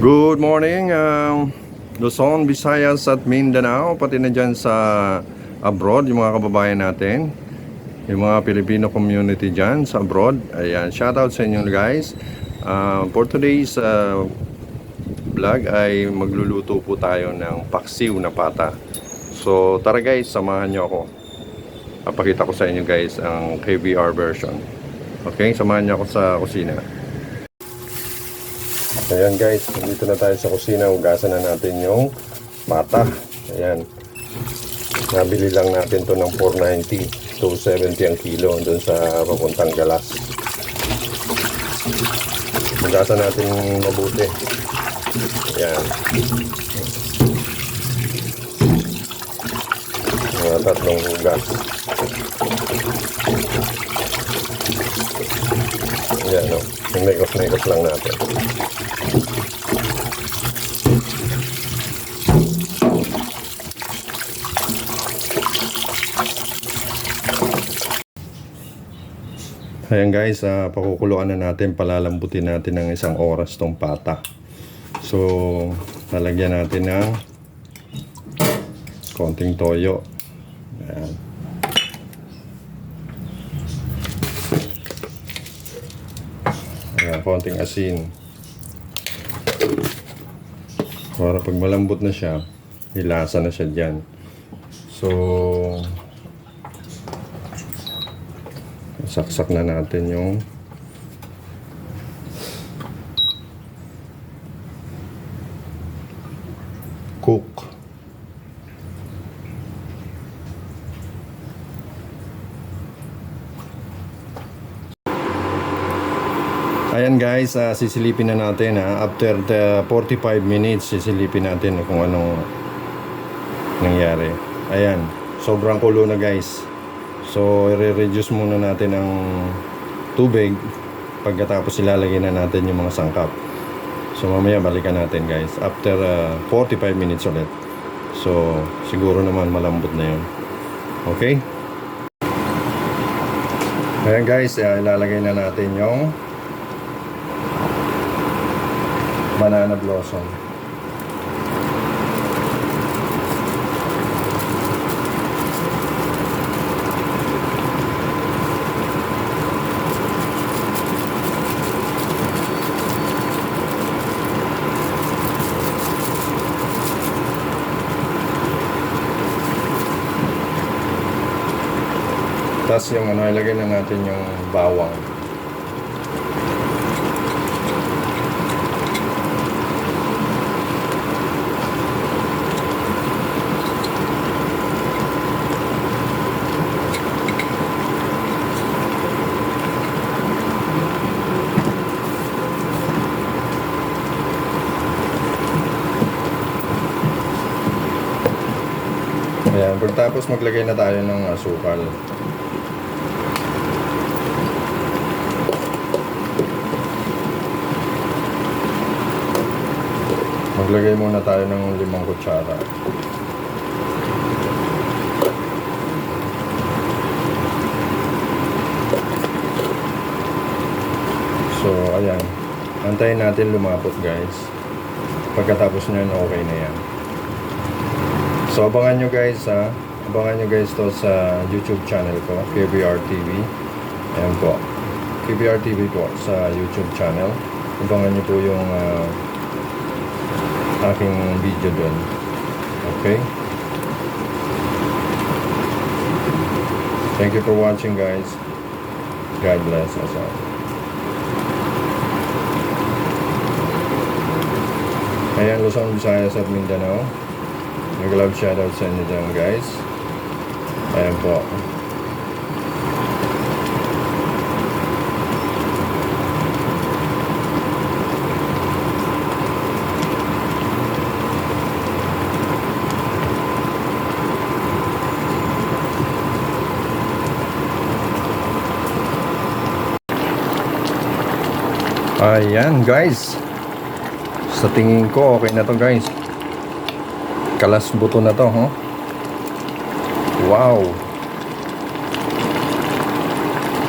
Good morning, um, Luzon, Visayas at Mindanao, pati na dyan sa abroad, yung mga kababayan natin, yung mga Filipino community dyan sa abroad. Ayan, shoutout sa inyo guys. Uh, for today's uh, vlog ay magluluto po tayo ng paksiw na pata. So tara guys, samahan nyo ako. Papakita ko sa inyo guys ang KBR version. Okay, samahan nyo ako sa kusina. Ayan guys, dito na tayo sa kusina. Hugasan na natin yung mata. Ayan. Nabili lang natin to ng 490 to 70 ang kilo doon sa papuntang galas. Hugasan natin mabuti. Ayan. Mga tatlong hugas. Ayan, no? Mekos-mekos lang natin. Ayan guys, uh, pakukuluan na natin, palalambutin natin ng isang oras tong pata. So, lalagyan natin ng konting toyo. Ayan. Ayan, konting asin. Para pag malambot na siya, ilasa na siya dyan. So, saksak na natin yung cook. Ayan guys, ah, sisilipin na natin ha. After the 45 minutes, sisilipin natin kung anong nangyari. Ayan, sobrang kulo na guys. So, i-reduce muna natin ang tubig pagkatapos ilalagay na natin yung mga sangkap. So, mamaya balikan natin guys. After ah, 45 minutes ulit. So, siguro naman malambot na yun. Okay? Ayan guys, ah, ilalagay na natin yung banana blossom. Tapos yung ano, ilagay na natin yung bawang. Ayan, pagkatapos maglagay na tayo ng asukal. Maglagay muna tayo ng limang kutsara. So, ayan. Antayin natin lumapot guys. Pagkatapos nyan, okay na yan. So, abangan nyo guys ha. Abangan nyo guys to sa YouTube channel ko, KBR TV. Ayan po. KBR TV po sa YouTube channel. Abangan nyo po yung ah, aking video doon. Okay? Thank you for watching guys. God bless us all. Ayan, Luzon, Visayas at Mindanao. Nag-love shoutout sa inyo dyan guys. Ayan po. Ayan guys. Sa tingin ko okay na to guys. Kalas buto na to, huh? Wow.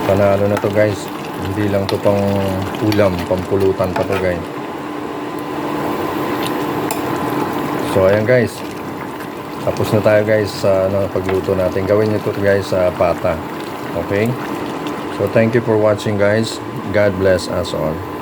Panalo na to guys. Hindi lang to pang ulam, pampulutan pa to guys. So ayan guys. Tapos na tayo guys sa ano, pagluto natin. Gawin niyo to guys sa pata. Okay? So thank you for watching guys. God bless us all.